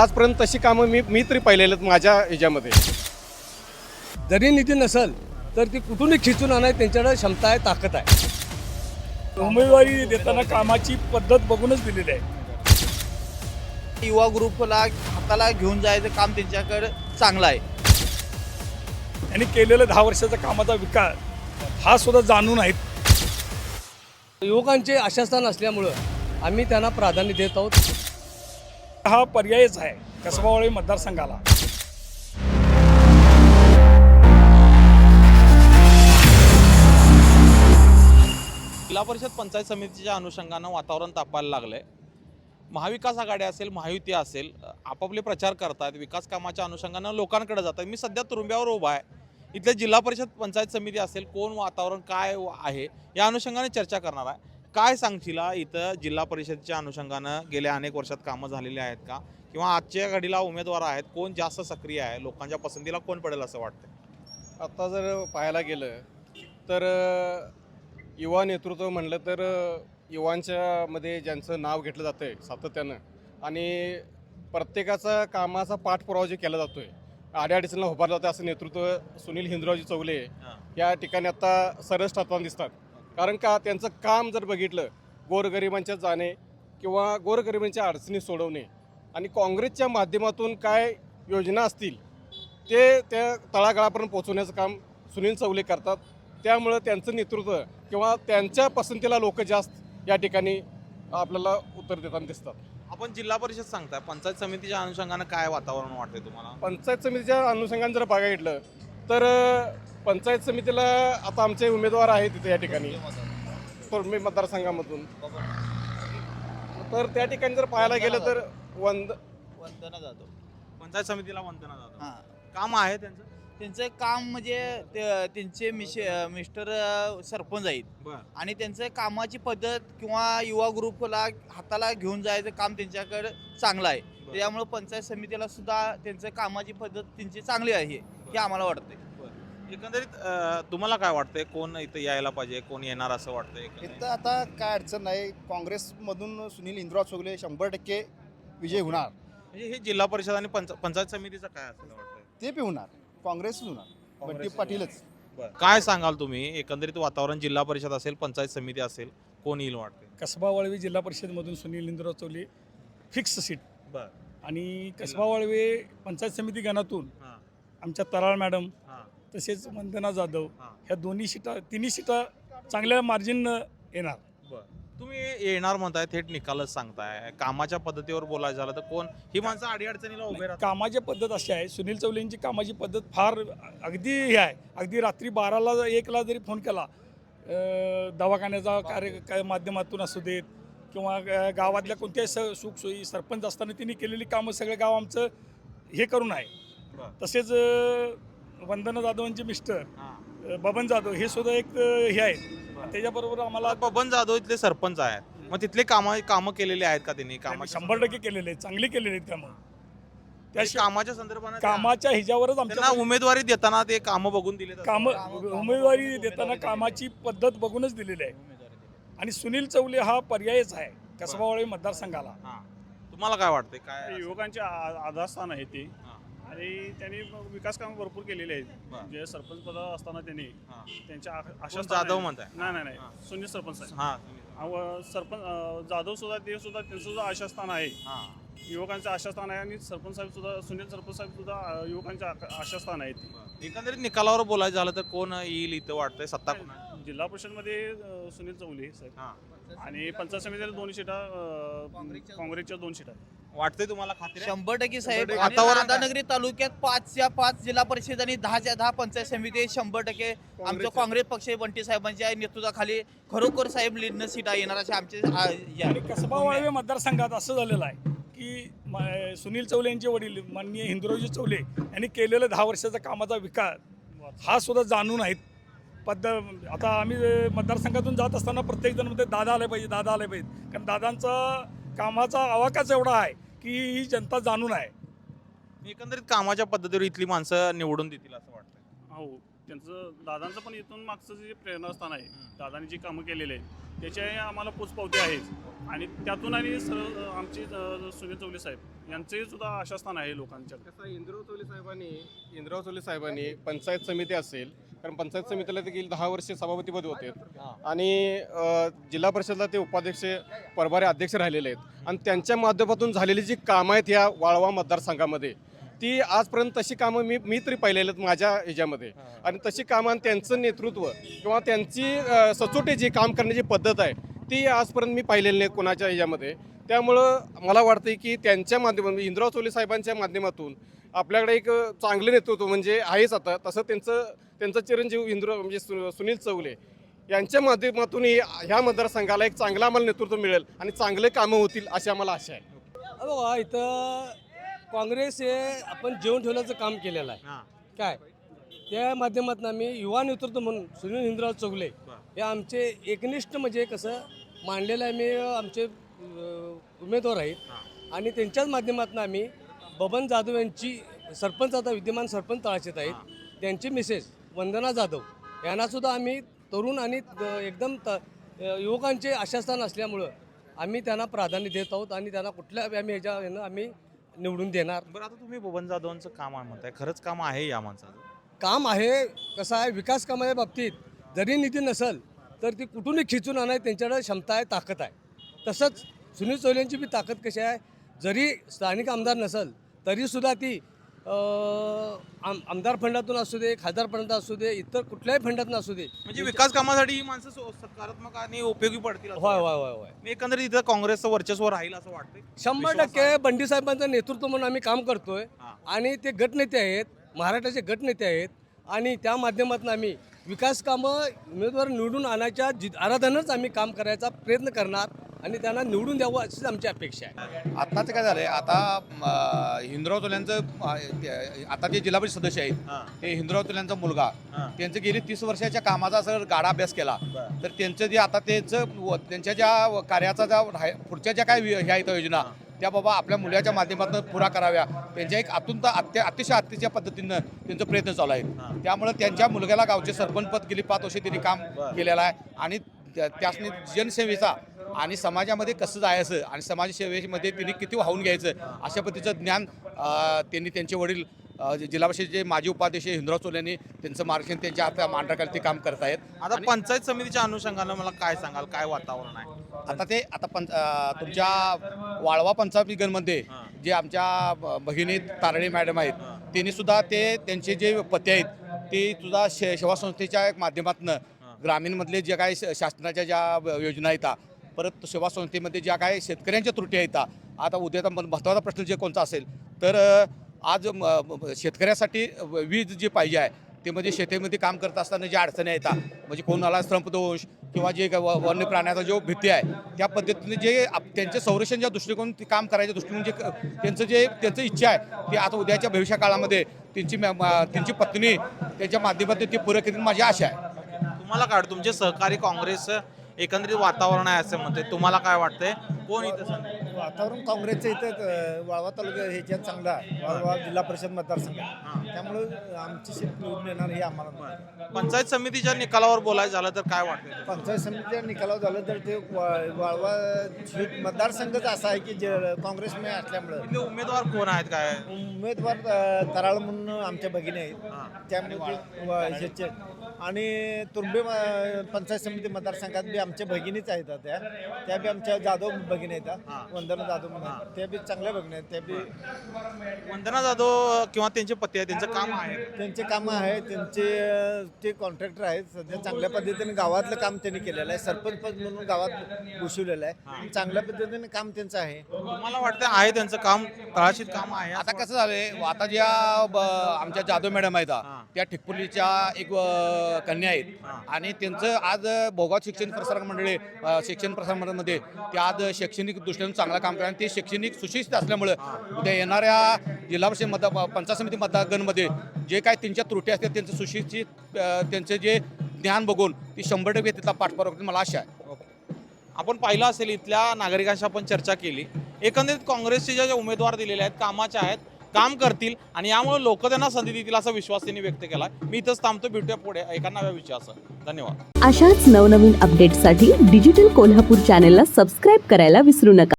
आजपर्यंत तशी कामं मी मी तरी पाहिलेलं आहेत माझ्या ह्याच्यामध्ये. जरी निधी नसेल तर ती कुठूनही खिचून आणाय त्यांच्याकडे क्षमता आहे ताकद आहे. उमेदवारी देताना कामाची पद्धत बघूनच दिलेली आहे. युवा ग्रुपला हाताला घेऊन जायचं काम त्यांच्याकडे चांगलं आहे. त्यांनी केलेलं दहा वर्षाचा कामाचा विकास हा सुद्धा जाणून आहेत. युवकांचे आशास्थान असल्यामुळं आम्ही त्यांना प्राधान्य देत आहोत. हा पर्यायच आहे कसबावळी मतदारसंघाला. जिल्हा परिषद पंचायत समितीच्या अनुषंगानं वातावरण तापायला लागलंय. महाविकास आघाडी असेल महायुती असेल आपापले प्रचार करतात विकास कामाच्या अनुषंगानं लोकांकडे जातात मी सध्या तुरुंब्यावर उभा आहे. इथले जिल्हा परिषद पंचायत समिती असेल कोण वातावरण काय आहे या अनुषंगाने चर्चा करणार आहे. काय सांगशील इथं जिल्हा परिषदच्या अनुषंगानं गेल्या अनेक वर्षात कामं झालेली आहेत का? किंवा आजच्या घडीला उमेदवार आहेत कोण जास्त सक्रिय आहे? लोकांच्या पसंतीला कोण पडेल असं वाटतं आता जर पाहायला गेलं तर युवा नेतृत्व म्हणलं तर अ, युवांच्या मध्ये ज्यांचं नाव घेतलं जातं आहे सातत्यानं आणि प्रत्येकाचा कामाचा पाठपुरावा जे केला जातो आहे आड्याअडचणीला उभारलं जातं असं नेतृत्व सुनील हिंदरावजी चौले या ठिकाणी आता सरस ठरताना दिसतात. कारण का त्यांचं काम जर बघितलं गोरगरिबांच्या जाणे किंवा गोरगरिबांच्या अडचणी सोडवणे आणि काँग्रेसच्या माध्यमातून काय योजना असतील ते त्या तळागाळापर्यंत पोहोचवण्याचं काम सुनील चौले करतात. त्यामुळं त्यांचं नेतृत्व किंवा त्यांच्या पसंतीला लोक जास्त या ठिकाणी आपल्याला उत्तर देताना दिसतात. आपण जिल्हा परिषद सांगताय पंचायत समितीच्या अनुषंगानं काय वातावरण वाटतंय तुम्हाला? पंचायत समितीच्या अनुषंगाने जर बघायला तर पंचायत समितीला आता आमचे उमेदवार आहेत तिथे या ठिकाणी. तोरमी मतदारसंघामधून. तर त्या ठिकाणी जर पाहायला गेलं तर वंद वंदना जाधव. पंचायत समितीला वंदना जाधव. हां. काम आहे त्यांचं? त्यांचं काम म्हणजे ते- त्यांचे मिश मिस्टर सरपंच आहेत. बर. आणि त्यांचं कामाची पद्धत किंवा युवा ग्रुपला हाताला घेऊन जायचं काम त्यांच्याकडे चांगलं आहे. त्यामुळे पंचायत समितीला सुद्धा त्यांचं कामाची पद्धत त्यांची चांगली आहे हे आम्हाला वाटतंय. एकंदरीत तुम्हाला काय वाटतंय? कोण इथं यायला पाहिजे? कोण येणार असं वाटतंय? इथं आता काय अडचण नाही. काँग्रेसमधून सुनील इंद्राव चौगले शंभर टक्के विजय होणार. म्हणजे हे जिल्हा परिषद आणि पंच- पंचायत समितीचं काय असं वाटतंय? ते बी होणार. काँग्रेसच होणार. बंटी पाटीलच. काय सांगाल तुम्ही? एकंदरीत वातावरण जिल्हा परिषद असेल पंचायत समिती असेल कोण येईल वाटतंय? कसबा वळवे जिल्हा परिषदमधून सुनील इंद्रराव चौले फिक्स सीट. बर. आणि कसबा वळवे पंचायत समिती गणातून हां. आमच्या तराळ मॅडम तसेच वंदना जाधव ह्या दोन्ही सीटा तिन्ही सीटा चांगल्या मार्जिन येणार. तुम्ही येणार म्हणताय थेट निकालच सांगताय. कामाच्या पद्धतीवर बोलायचं झालं तर कोण? ही माणसं अडीअडचणीला उभे राहतात. कामाची पद्धत अशी आहे सुनील चौलेंची कामाची पद्धत फार अगदी हे आहे. अगदी रात्री बाराला एकला जरी फोन केला दवाखान्याचा कार्य काय माध्यमातून असू देत किंवा गावातल्या कोणत्याही स सुखसोयी सरपंच असताना त्यांनी केलेली कामं सगळं गाव आमचं हे करून आहे. तसेच वंदना जाधवांचे मिस्टर हां. अं, बबन जाधव हे सुद्धा एक अं, हे आहेत त्याच्याबरोबर आम्हाला बबन जाधव इथले सरपंच आहेत. मग तिथले काम कामं केलेली आहेत का त्यांनी? कामाच्या शंभर टक्के केलेले आहेत. चांगली केलेली आहेत कामं. त्या त्या कामाच्या संदर्भात कामाच्या ह्याच्यावरच आमच्या त्यांना उमेदवारी देताना ते कामं बघून दिले जातात. काम उमेदवारी देताना कामाची पद्धत बघूनच दिलेली आहे. आणि सुनील चौले हा पर्यायच आहे कसबावाळी मतदारसंघाला. हां. तुम्हाला काय वाटतंय? काय युवकांचे आ- आधारस्थान आहे ते. हां. आणि त्यांनी विकास कामं भरपूर केलेली आहेत. म्हणजे सरपंच पदावर असताना त्यांनी हां. त्यांच्या आ- कोण जाधव म्हणताय? नाही नाही हां. नाही सुनील सरपंच आहे हां सरपंच. अं, जाधव सुद्धा ते सुद्धा त्यांचं सुद्धा आशास्थान आहे. हां. युवकांचं आशास्थान आहे आणि सरपंच साहेब सुद्धा सुनील सरपंच साहेब सुद्धा अं, युवकांचे आ- आशास्थान आहे ते एकंदरीत निकालावर बोलायचं झालं तर कोण येईल इथं वाटतंय? सत्ता कोण? जिल्हा परिषदमध्ये अं, सुनील चौले साहेब. हां. आणि पंचायत समितीला दोन सीटा अं, काँग्रेसच्या दोन सीटा वाटतंय तुम्हाला खात्री आहे? शंभर टक्के साहेब टक्के. आणि वातावरण काय? राधानगरी तालुक्यात पाचच्या पाच जिल्हा परिषद आणि दहाच्या दहा पंचायत समिती. शंभर टक्के आमचं काँग्रेस पक्ष बंटी साहेबांच्या नेतृत्वाखाली खरोखर साहेब लीडनं सीटा येणार असे आमचे आ, आणि आहे. कसबा वाळवे मतदारसंघात असं झालेलं आहे की म- सुनील चौले यांचे वडील माननीय हिंदुरावजी चौले यांनी केलेलं दहा वर्षाचा कामाचा विकास हा सुद्धा जाणून आहेत पद्ध आता आम्ही अ, मतदारसंघातून जात असताना प्रत्येक जण म्हणते दादा आले पाहिजे दादा आले पाहिजे कारण दादांचा कामाचा आवाकाच एवढा आहे की ही जनता जाणून आहे. एकंदरीत कामाच्या पद्धतीवर इथली माणसं निवडून देतील असं वाटतंय. हो त्यांचं दादांचं पण इथून मागचं जे प्रेरणास्थान आहे दादांनी जी कामं केलेली आहेत त्याच्याही आम्हाला पोचपावती आहेच. आणि त्यातून आणि सर आमचे अ, सुनील चौले साहेब यांचंही सुद्धा आशास्थान आहे लोकांच्या. कसं इंद्राव चोले साहेबांनी इंद्राव चोले साहेबांनी पंचायत समिती असेल कारण पंचायत समितीला गेली दहा वर्षे सभापतीपदी होते. आणि जिल्हा परिषदला ते उपाध्यक्ष परभारे अध्यक्ष राहिलेले आहेत. आणि त्यांच्या माध्यमातून झालेली जी कामं आहेत या वाळवा मतदारसंघामध्ये ती आजपर्यंत तशी कामं मी मी तरी पाहिलेली आहेत माझ्या ह्याच्यामध्ये. आणि तशी कामं आणि त्यांचं नेतृत्व किंवा त्यांची सचोटी जी काम करण्याची पद्धत आहे ती आजपर्यंत मी पाहिलेली नाही कोणाच्या ह्याच्यामध्ये. त्यामुळं मला वाटतं की त्यांच्या माध्यमातून इंद्राव चोले साहेबांच्या माध्यमातून आपल्याकडे एक चांगलं नेतृत्व म्हणजे आहेच आता. तसं त्यांचं त्यांचं चिरंजीव इंद्र म्हणजे सु सुनील चौले यांच्या माध्यमातूनही ह्या मतदारसंघाला एक चांगलं आम्हाला नेतृत्व मिळेल आणि चांगले कामं होतील अशी आम्हाला आशा आहे. बघा इथं काँग्रेस हे आपण जेवण ठेवण्याचं काम केलेलं आहे. काय? त्या माध्यमातून आम्ही युवा नेतृत्व म्हणून सुनील हिंदराव चौगले हे आमचे एकनिष्ठ म्हणजे कसं मांडलेलं आहे. मी आमचे उमेदवार आहेत. आणि त्यांच्याच माध्यमातून आम्ही बबन जाधव यांची सरपंच आता विद्यमान सरपंच तळाशीत आहेत. त्यांची मिसेस वंदना जाधव. यांना सुद्धा आम्ही तरुण आणि एकदम त युवकांचे आशास्थान असल्यामुळं आम्ही त्यांना प्राधान्य देत आहोत आणि त्यांना कुठल्या आम्ही ह्याच्या ह्यानं आम्ही निवडून देणार. बरं आता तुम्ही बबन जाधवांचं काम आहे म्हणताय. खरंच काम आहे या माणसाचं. काम आहे कसं आहे विकास कामाच्या बाबतीत जरी निधी नसेल तर ती कुठूनही खिचून आणाय त्यांच्याकडे क्षमता आहे ताकद आहे. तसंच सुनील चौलेंची बी ताकद कशी आहे? जरी स्थानिक आमदार नसेल तरीसुद्धा ती आम आमदार फंडातून असू दे खासदार फंडात असू दे इतर कुठल्याही फंडातून असू दे. म्हणजे विकास कामासाठी ही माणसं सो- सकारात्मक आणि उपयोगी पडतील असं होय वाटतं. होय होय होय. मी एकंदरीत इथं काँग्रेसचं वर्चस्व राहील असं वाटतंय? शंभर विश्वास टक्के बंडी साहेबांचं नेतृत्व म्हणून आम्ही काम करतोय. हा. आणि ते गटनेते आहेत महाराष्ट्राचे गटनेते आहेत. आणि त्या माध्यमातून आम्ही विकास कामं उमेदवार निवडून आणायच्या जि आराधनाच आम्ही काम करायचा प्रयत्न करणार. आणि त्यांना निवडून द्यावं अशीच आमची अपेक्षा आहे. आत्ताचं काय झालंय? आता हिंदराव तोल्यांचं आता जे जिल्हा परिषद सदस्य आहेत हां. ते हिंदराव तोल्यांचा मुलगा. त्यांचं गेली तीस वर्षाच्या कामाचा जर गाडा अभ्यास केला तर त्यांचं जे आता त्यांचं त्यांच्या ज्या कार्याचा ज्या पुढच्या ज्या काय वि- ह्या आहेत योजना त्या बाबा आपल्या मुलाच्या माध्यमातून पुरा कराव्या. त्यांच्या एक अत्यंत अत्य अतिशय अतिशय पद्धतीनं त्यांचा प्रयत्न चालू आहे त्यामुळे त्यांच्या मुलग्याला गावचे सरपंच पद गेली पाच वर्षे त्यांनी काम केलेलं आहे. आणि त्या- त्यासनी जनसेवेचा आणि समाजामध्ये कसं जायचं आणि समाजसेवेमध्ये त्यांनी किती वाहून घ्यायचं अशा पद्धतीचं ज्ञान त्यांनी त्यांचे वडील जिल्हा परिषदेचे माजी उपाध्यक्ष हिंदराव चोलेंनी त्यांचं मार्गदर्शन त्यांच्या आता मांडराखाली ते काम करत आहेत. आता पंचायत समितीच्या अनुषंगानं मला काय सांगाल? काय वातावरण आहे? आता ते आता पंच तुमच्या वाळवा पंचायत गणमध्ये जे आमच्या भगिनी तारणे मॅडम आहेत त्यांनी सुद्धा ते त्यांचे जे पते आहेत ते सुद्धा शे सेवा संस्थेच्या माध्यमातून ग्रामीणमधले जे काही शासनाच्या ज्या योजना आहेत परत सेवा संस्थेमध्ये ज्या काय शेतकऱ्यांच्या त्रुटी आहेत आता उद्याचा महत्त्वाचा प्रश्न जे कोणता असेल तर आज शेतकऱ्यासाठी वीज जी पाहिजे आहे ते म्हणजे शेतीमध्ये काम करत असताना ज्या अडचणी येतात म्हणजे कोणाला श्रमदोष किंवा जे व- वन्य प्राण्याचा जो भीती आहे त्या पद्धतीने जे आप- त्यांचे संरक्षणच्या दृष्टिकोन ते काम करायच्या दृष्टिकोन जे त्यांचं जे त्यांचं इच्छा आहे की आता उद्याच्या भविष्य काळामध्ये त्यांची म- त्यांची पत्नी त्यांच्या माध्यमातून ती पुरं केली माझी आशा आहे. तुम्हाला काढ तुमचे सहकारी काँग्रेस एकंदरीत वातावरण आहे असं म्हणते तुम्हाला काय वाटतंय? कोण इथं सांगेल? वातावरण काँग्रेसचं इथं वाळवा तालुका ह्याच्यात चांगलं वाळवा जिल्हा परिषद मतदारसंघ त्यामुळं आमची सीट निवडून येणार हे आम्हाला माहिती आहे. पंचायत समितीच्या निकालावर बोलायचं झालं तर काय वाटतं? पंचायत समितीच्या निकालावर झालं तर ते वा- वाळवा सीट मतदारसंघच असा आहे की जे काँग्रेसमय असल्यामुळं. इथले उमेदवार कोण आहेत काय? उमेदवार अ, तराळ म्हणून आमच्या भगिनी आहेत. त्यामुळे ते वा- ह्याचे आणि तुर्बे म- पंचायत समिती मतदारसंघात बी आमच्या भगिनीच आहेत त्या त्या बी आमच्या जाधव भगिनी आहेत वंदना जाधव म्हणून. त्या बी चांगल्या भगिनी आहेत त्या बी वंदना जाधव किंवा त्यांचे पती आहे त्यांचं काम आहे. त्यांचे कामं आहेत त्यांचे ते कॉन्ट्रॅक्टर आहेत. सध्या चांगल्या पद्धतीने गावातलं काम त्यांनी केलेलं आहे. सरपंच पद म्हणून गावात घुसवलेलं आहे. चांगल्या पद्धतीने काम त्यांचं आहे. तुम्हाला वाटतं आहे त्यांचं काम तळाशीत काम आहे आता कसं झालंय आता ज्या आमच्या जाधव मॅडम आहेत त्या ठिकपुलीच्या एक कन्या आहेत. आणि त्यांचं आज भोगाव शिक्षण प्रसारक मंडळी शिक्षण प्रसारक मंडळामध्ये ते आज शैक्षणिक दृष्टीने चांगलं काम करा आणि ते शैक्षणिक सुशिक्षित असल्यामुळं उद्या येणाऱ्या जिल्हा परिषद मत पंचायत समिती मतदारगणमध्ये जे काय त्यांच्या त्रुटी असतात त्यांचं सुशिक्षित त्यांचं जे ज्ञान बघून ती शंभर टक्के तिथला पाठपुरावा करतील मला आशा आहे. आपण पाहिलं असेल इथल्या नागरिकांशी आपण चर्चा केली. एकंदरीत काँग्रेसचे ज्या जे उमेदवार दिलेले आहेत कामाचे आहेत काम करतील आणि यामुळे लोक त्यांना संधी देतील असा विश्वास त्यांनी व्यक्त केला मी इथंच थांबतो भेटूया पुढे. एका नव्या विषयासह धन्यवाद. अशाच नवनवीन अपडेट्ससाठी डिजिटल कोल्हापूर चॅनेलला सबस्क्राईब करायला विसरू नका.